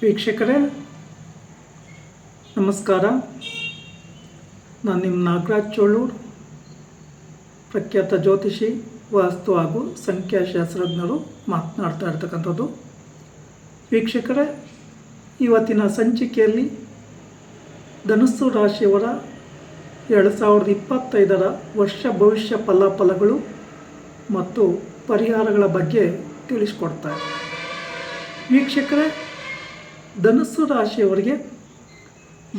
ವೀಕ್ಷಕರೇ, ನಮಸ್ಕಾರ. ನಾನು ನಿಮ್ಮ ನಾಗರಾಜ್ ಚೋಳೂರ್, ಪ್ರಖ್ಯಾತ ಜ್ಯೋತಿಷಿ, ವಾಸ್ತು ಹಾಗೂ ಸಂಖ್ಯಾಶಾಸ್ತ್ರಜ್ಞರು ಮಾತನಾಡ್ತಾ ಇರ್ತಕ್ಕಂಥದ್ದು. ವೀಕ್ಷಕರೇ, ಇವತ್ತಿನ ಸಂಚಿಕೆಯಲ್ಲಿ ಧನುಸ್ಸು ರಾಶಿಯವರ ಎರಡು ಸಾವಿರದ ಇಪ್ಪತ್ತೈದರ ವರ್ಷ ಭವಿಷ್ಯ ಫಲಾಫಲಗಳು ಮತ್ತು ಪರಿಹಾರಗಳ ಬಗ್ಗೆ ತಿಳಿಸ್ಕೊಡ್ತಾರೆ ವೀಕ್ಷಕರೇ ಧನುಸ್ಸು ರಾಶಿಯವರಿಗೆ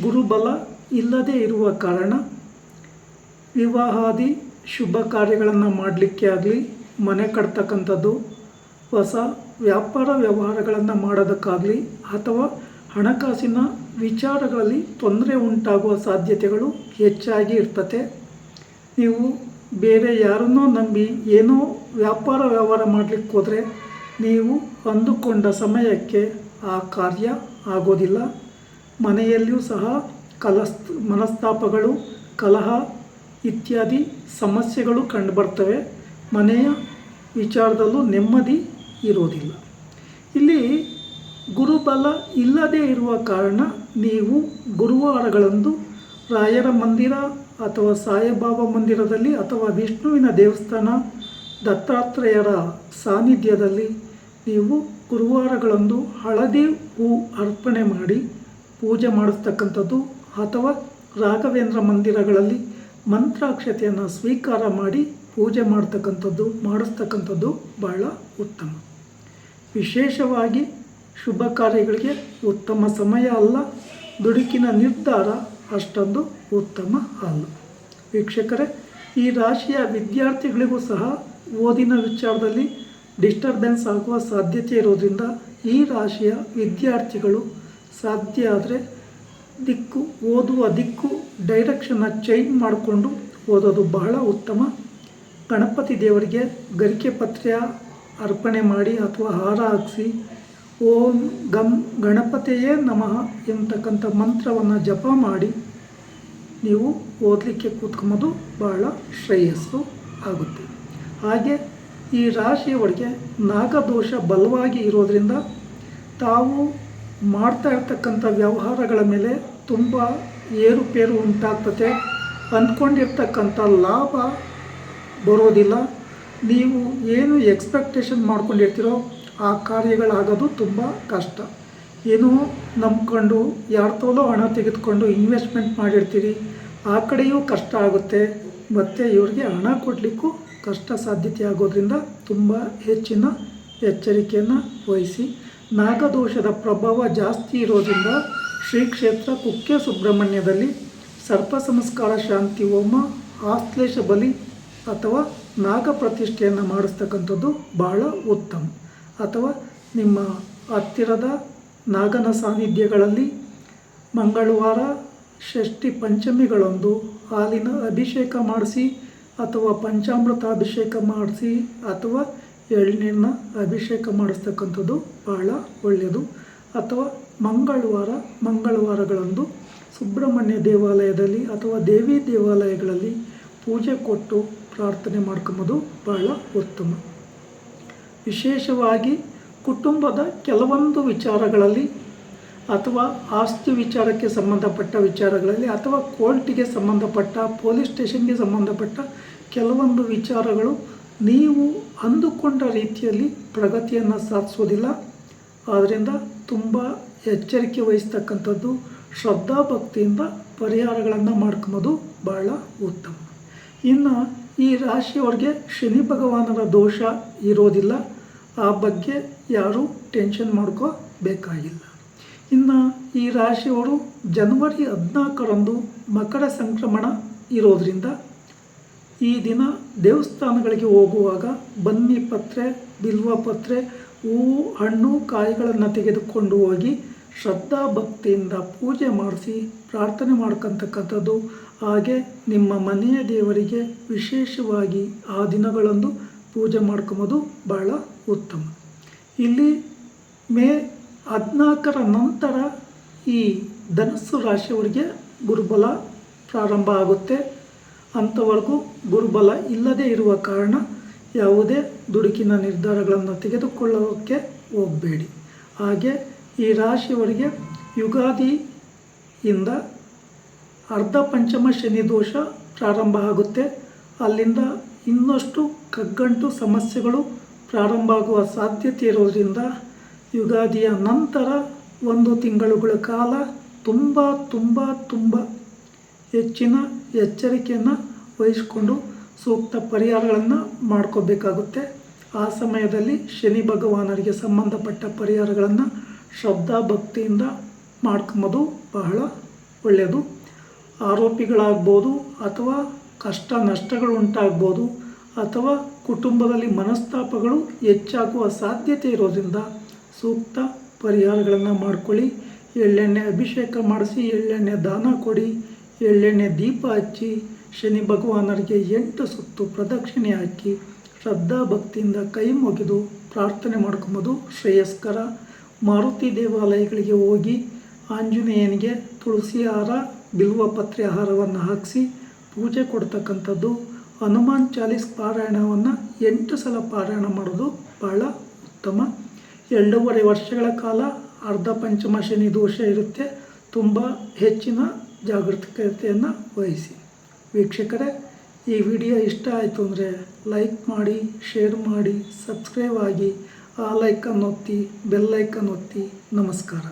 ಗುರುಬಲ ಇಲ್ಲದೇ ಇರುವ ಕಾರಣ ವಿವಾಹಾದಿ ಶುಭ ಕಾರ್ಯಗಳನ್ನು ಮಾಡಲಿಕ್ಕೆ ಆಗಲಿ, ಮನೆ ಕಟ್ತಕ್ಕಂಥದ್ದು, ಹೊಸ ವ್ಯಾಪಾರ ವ್ಯವಹಾರಗಳನ್ನು ಮಾಡೋದಕ್ಕಾಗಲಿ ಅಥವಾ ಹಣಕಾಸಿನ ವಿಚಾರಗಳಲ್ಲಿ ತೊಂದರೆ ಉಂಟಾಗುವ ಸಾಧ್ಯತೆಗಳು ಹೆಚ್ಚಾಗಿ ಇರ್ತತೆ. ನೀವು ಬೇರೆ ಯಾರನ್ನೋ ನಂಬಿ ಏನೋ ವ್ಯಾಪಾರ ವ್ಯವಹಾರ ಮಾಡಲಿಕ್ಕೆ ಹೋದರೆ ನೀವು ಅಂದುಕೊಂಡ ಸಮಯಕ್ಕೆ ಆ ಕಾರ್ಯ ಆಗೋದಿಲ್ಲ. ಮನೆಯಲ್ಲಿಯೂ ಸಹ ಕಲಸ್, ಮನಸ್ತಾಪಗಳು, ಕಲಹ ಇತ್ಯಾದಿ ಸಮಸ್ಯೆಗಳು ಕಂಡುಬರ್ತವೆ. ಮನೆಯ ವಿಚಾರದಲ್ಲೂ ನೆಮ್ಮದಿ ಇರೋದಿಲ್ಲ. ಇಲ್ಲಿ ಗುರುಬಲ ಇಲ್ಲದೇ ಇರುವ ಕಾರಣ ನೀವು ಗುರುವಾರಗಳಂದು ರಾಯರ ಮಂದಿರ ಅಥವಾ ಸಾಯಿಬಾಬಾ ಮಂದಿರದಲ್ಲಿ ಅಥವಾ ವಿಷ್ಣುವಿನ ದೇವಸ್ಥಾನ ದತ್ತಾತ್ರೇಯರ ಸಾನ್ನಿಧ್ಯದಲ್ಲಿ ನೀವು ಗುರುವಾರಗಳಂದು ಹಳದಿ ಹೂ ಅರ್ಪಣೆ ಮಾಡಿ ಪೂಜೆ ಮಾಡಿಸ್ತಕ್ಕಂಥದ್ದು ಅಥವಾ ರಾಘವೇಂದ್ರ ಮಂದಿರಗಳಲ್ಲಿ ಮಂತ್ರಾಕ್ಷತೆಯನ್ನು ಸ್ವೀಕಾರ ಮಾಡಿ ಪೂಜೆ ಮಾಡ್ತಕ್ಕಂಥದ್ದು, ಮಾಡಿಸ್ತಕ್ಕಂಥದ್ದು ಬಹಳ ಉತ್ತಮ. ವಿಶೇಷವಾಗಿ ಶುಭ ಕಾರ್ಯಗಳಿಗೆ ಉತ್ತಮ ಸಮಯ ಅಲ್ಲ, ದುಡುಕಿನ ನಿರ್ಧಾರ ಅಷ್ಟೊಂದು ಉತ್ತಮ ಅಲ್ಲ. ವೀಕ್ಷಕರೇ, ಈ ರಾಶಿಯ ವಿದ್ಯಾರ್ಥಿಗಳಿಗೂ ಸಹ ಓದಿನ ವಿಚಾರದಲ್ಲಿ ಡಿಸ್ಟರ್ಬೆನ್ಸ್ ಆಗುವ ಸಾಧ್ಯತೆ ಇರೋದ್ರಿಂದ ಈ ರಾಶಿಯ ವಿದ್ಯಾರ್ಥಿಗಳು ಸಾಧ್ಯ ಆದರೆ ದಿಕ್ಕು, ಓದುವ ದಿಕ್ಕು ಡೈರೆಕ್ಷನ್ನ ಚೇಂಜ್ ಮಾಡಿಕೊಂಡು ಓದೋದು ಬಹಳ ಉತ್ತಮ. ಗಣಪತಿ ದೇವರಿಗೆ ಗರಿಕೆ ಪತ್ರ ಅರ್ಪಣೆ ಮಾಡಿ ಅಥವಾ ಹಾರ ಹಾಕಿಸಿ, ಓಂ ಗಮ್ ಗಣಪತಿಯೇ ನಮಃ ಎಂತಕ್ಕಂಥ ಮಂತ್ರವನ್ನು ಜಪ ಮಾಡಿ ನೀವು ಓದಲಿಕ್ಕೆ ಕೂತ್ಕೊಂಬೋದು ಬಹಳ ಶ್ರೇಯಸ್ಸು ಆಗುತ್ತೆ. ಹಾಗೆ ಈ ರಾಶಿಯವರಿಗೆ ನಾಗದೋಷ ಬಲವಾಗಿ ಇರೋದರಿಂದ ತಾವು ಮಾಡ್ತಾ ಇರ್ತಕ್ಕಂಥ ವ್ಯವಹಾರಗಳ ಮೇಲೆ ತುಂಬ ಏರುಪೇರು ಉಂಟಾಗ್ತದೆ ಅಂದ್ಕೊಂಡಿರ್ತಕ್ಕಂಥ ಲಾಭ ಬರೋದಿಲ್ಲ. ನೀವು ಏನು ಎಕ್ಸ್ಪೆಕ್ಟೇಷನ್ ಮಾಡ್ಕೊಂಡಿರ್ತೀರೋ ಆ ಕಾರ್ಯಗಳಾಗೋದು ತುಂಬ ಕಷ್ಟ. ಏನೋ ನಂಬ್ಕೊಂಡು ಯಾರ ತೋಲೋ ಹಣ ತೆಗೆದುಕೊಂಡು ಇನ್ವೆಸ್ಟ್ಮೆಂಟ್ ಮಾಡಿರ್ತೀರಿ. ಆ ಕಡೆಯೂ ಕಷ್ಟ ಆಗುತ್ತೆ. ಮತ್ತು ಇವ್ರಿಗೆ ಹಣ ಕೊಡಲಿಕ್ಕೂ ಕಷ್ಟ ಸಾಧ್ಯತೆ ಆಗೋದ್ರಿಂದ ತುಂಬ ಹೆಚ್ಚಿನ ಎಚ್ಚರಿಕೆಯನ್ನು ವಹಿಸಿ ನಾಗದೋಷದ ಪ್ರಭಾವ ಜಾಸ್ತಿ ಇರೋದ್ರಿಂದ ಶ್ರೀ ಕ್ಷೇತ್ರ ಕುಕ್ಕೆ ಸುಬ್ರಹ್ಮಣ್ಯದಲ್ಲಿ ಸರ್ಪ ಸಂಸ್ಕಾರ ಶಾಂತಿ ಹೋಮ, ಆಶ್ಲೇಷ ಬಲಿ ಅಥವಾ ನಾಗ ಪ್ರತಿಷ್ಠೆಯನ್ನು ಮಾಡಿಸ್ತಕ್ಕಂಥದ್ದು ಬಹಳ ಉತ್ತಮ. ಅಥವಾ ನಿಮ್ಮ ಹತ್ತಿರದ ನಾಗನ ಸಾನ್ನಿಧ್ಯಗಳಲ್ಲಿ ಮಂಗಳವಾರ ಷಷ್ಠಿ ಪಂಚಮಿಗಳೊಂದು ಹಾಲಿನ ಅಭಿಷೇಕ ಮಾಡಿಸಿ ಅಥವಾ ಪಂಚಾಮೃತ ಅಭಿಷೇಕ ಮಾಡಿಸಿ ಅಥವಾ ಎಳ್ನೀರಿನ ಅಭಿಷೇಕ ಮಾಡಿಸ್ತಕ್ಕಂಥದ್ದು ಬಹಳ ಒಳ್ಳೆಯದು. ಅಥವಾ ಮಂಗಳವಾರ, ಮಂಗಳವಾರಗಳಂದು ಸುಬ್ರಹ್ಮಣ್ಯ ದೇವಾಲಯದಲ್ಲಿ ಅಥವಾ ದೇವಿ ದೇವಾಲಯಗಳಲ್ಲಿ ಪೂಜೆ ಕೊಟ್ಟು ಪ್ರಾರ್ಥನೆ ಮಾಡ್ಕೊಂಬೋದು ಬಹಳ ಉತ್ತಮ. ವಿಶೇಷವಾಗಿ ಕುಟುಂಬದ ಕೆಲವೊಂದು ವಿಚಾರಗಳಲ್ಲಿ ಅಥವಾ ಆಸ್ತಿ ವಿಚಾರಕ್ಕೆ ಸಂಬಂಧಪಟ್ಟ ವಿಚಾರಗಳಲ್ಲಿ ಅಥವಾ ಕೋರ್ಟಿಗೆ ಸಂಬಂಧಪಟ್ಟ, ಪೊಲೀಸ್ ಸ್ಟೇಷನ್ಗೆ ಸಂಬಂಧಪಟ್ಟ ಕೆಲವೊಂದು ವಿಚಾರಗಳು ನೀವು ಅಂದುಕೊಂಡ ರೀತಿಯಲ್ಲಿ ಪ್ರಗತಿಯನ್ನು ಸಾಧಿಸೋದಿಲ್ಲ. ಆದ್ದರಿಂದ ತುಂಬ ಎಚ್ಚರಿಕೆ ವಹಿಸ್ತಕ್ಕಂಥದ್ದು ಶ್ರದ್ಧಾಭಕ್ತಿಯಿಂದ ಪರಿಹಾರಗಳನ್ನು ಮಾಡ್ಕೊಂಬೋದು ಬಹಳ ಉತ್ತಮ. ಇನ್ನು ಈ ರಾಶಿಯವ್ರಿಗೆ ಶನಿ ಭಗವಾನರ ದೋಷ ಇರೋದಿಲ್ಲ. ಆ ಬಗ್ಗೆ ಯಾರೂ ಟೆನ್ಷನ್ ಮಾಡ್ಕೋಬೇಕಾಗಿಲ್ಲ. ಇನ್ನು ಈ ರಾಶಿಯವರು ಜನವರಿ ಹದಿನಾಲ್ಕರಂದು ಮಕರ ಸಂಕ್ರಮಣ ಇರೋದರಿಂದ ಈ ದಿನ ದೇವಸ್ಥಾನಗಳಿಗೆ ಹೋಗುವಾಗ ಬನ್ನಿ ಪತ್ರೆ, ಬಿಲ್ವ ಪತ್ರೆ, ಹೂವು, ಹಣ್ಣು, ಕಾಯಿಗಳನ್ನು ತೆಗೆದುಕೊಂಡು ಹೋಗಿ ಶ್ರದ್ಧಾ ಭಕ್ತಿಯಿಂದ ಪೂಜೆ ಮಾಡಿಸಿ ಪ್ರಾರ್ಥನೆ ಮಾಡ್ಕೊತಕ್ಕಂಥದ್ದು. ಹಾಗೆ ನಿಮ್ಮ ಮನೆಯ ದೇವರಿಗೆ ವಿಶೇಷವಾಗಿ ಆ ದಿನಗಳಂದು ಪೂಜೆ ಮಾಡ್ಕೊಂಬೋದು ಬಹಳ ಉತ್ತಮ. ಇಲ್ಲಿ ಮೇ ಹದಿನಾಲ್ಕರ ನಂತರ ಈ ಧನಸ್ಸು ರಾಶಿಯವರಿಗೆ ಗುರುಬಲ ಪ್ರಾರಂಭ ಆಗುತ್ತೆ. ಅಂಥವರೆಗೂ ಗುರುಬಲ ಇಲ್ಲದೇ ಇರುವ ಕಾರಣ ಯಾವುದೇ ದುಡುಕಿನ ನಿರ್ಧಾರಗಳನ್ನು ತೆಗೆದುಕೊಳ್ಳೋಕ್ಕೆ ಹೋಗಬೇಡಿ. ಹಾಗೆ ಈ ರಾಶಿಯವರಿಗೆ ಯುಗಾದಿಯಿಂದ ಅರ್ಧ ಪಂಚಮ ಶನಿ ದೋಷ ಪ್ರಾರಂಭ ಆಗುತ್ತೆ. ಅಲ್ಲಿಂದ ಇನ್ನಷ್ಟು ಕಗ್ಗಂಟು ಸಮಸ್ಯೆಗಳು ಪ್ರಾರಂಭ ಆಗುವ ಸಾಧ್ಯತೆ ಇರೋದರಿಂದ ಯುಗಾದಿಯ ನಂತರ ಒಂದು ತಿಂಗಳುಗಳ ಕಾಲ ತುಂಬ ತುಂಬ ತುಂಬ ಹೆಚ್ಚಿನ ಎಚ್ಚರಿಕೆಯನ್ನು ವಹಿಸಿಕೊಂಡು ಸೂಕ್ತ ಪರಿಹಾರಗಳನ್ನು ಮಾಡ್ಕೋಬೇಕಾಗುತ್ತೆ. ಆ ಸಮಯದಲ್ಲಿ ಶನಿ ಭಗವಾನರಿಗೆ ಸಂಬಂಧಪಟ್ಟ ಪರಿಹಾರಗಳನ್ನು ಶ್ರದ್ಧಾ ಭಕ್ತಿಯಿಂದ ಮಾಡ್ಕೊಂಬೋದು ಬಹಳ ಒಳ್ಳೆಯದು ಆರೋಪಿಗಳಾಗ್ಬೋದು ಅಥವಾ ಕಷ್ಟ ನಷ್ಟಗಳು ಉಂಟಾಗ್ಬೋದು ಅಥವಾ ಕುಟುಂಬದಲ್ಲಿ ಮನಸ್ತಾಪಗಳು ಹೆಚ್ಚಾಗುವ ಸಾಧ್ಯತೆ ಇರೋದ್ರಿಂದ ಸೂಕ್ತ ಪರಿಹಾರಗಳನ್ನು ಮಾಡ್ಕೊಳ್ಳಿ. ಎಳ್ಳೆಣ್ಣೆ ಅಭಿಷೇಕ ಮಾಡಿಸಿ, ಎಳ್ಳೆಣ್ಣೆ ದಾನ ಕೊಡಿ, ಎಳ್ಳೆಣ್ಣೆ ದೀಪ ಹಚ್ಚಿ, ಶನಿ ಭಗವಾನರಿಗೆ ಎಂಟು ಸುತ್ತು ಪ್ರದಕ್ಷಿಣೆ ಹಾಕಿ, ಶ್ರದ್ಧಾ ಭಕ್ತಿಯಿಂದ ಕೈ ಮುಗಿದು ಪ್ರಾರ್ಥನೆ ಮಾಡ್ಕೊಂಬೋದು ಶ್ರೇಯಸ್ಕರ. ಮಾರುತಿ ದೇವಾಲಯಗಳಿಗೆ ಹೋಗಿ ಆಂಜನೇಯನಿಗೆ ತುಳಸಿ ಹಾರ, ಬಿಲ್ವ ಪತ್ರೆ ಆಹಾರವನ್ನು ಹಾಕಿಸಿ ಪೂಜೆ ಕೊಡ್ತಕ್ಕಂಥದ್ದು. ಹನುಮಾನ್ ಚಾಲೀಸ್ ಪಾರಾಯಣವನ್ನು ಎಂಟು ಸಲ ಪಾರಾಯಣ ಮಾಡೋದು ಬಹಳ ಉತ್ತಮ ಎರಡೂವರೆ ವರ್ಷಗಳ ಕಾಲ ಅರ್ಧ ಪಂಚಮ ಶನಿ ದೋಷ ಇರುತ್ತೆ. ತುಂಬ ಹೆಚ್ಚಿನ ಜಾಗೃತಿಕತೆಯನ್ನು ವಹಿಸಿ. ವೀಕ್ಷಕರೇ, ಈ ವಿಡಿಯೋ ಇಷ್ಟ ಆಯಿತು ಅಂದರೆ ಲೈಕ್ ಮಾಡಿ, ಶೇರ್ ಮಾಡಿ, ಸಬ್ಸ್ಕ್ರೈಬ್ ಆಗಿ, ಆ ಲೈಕನ್ನು ಒತ್ತಿ, ಬೆಲ್ ಐಕನ್ ಒತ್ತಿ. ನಮಸ್ಕಾರ.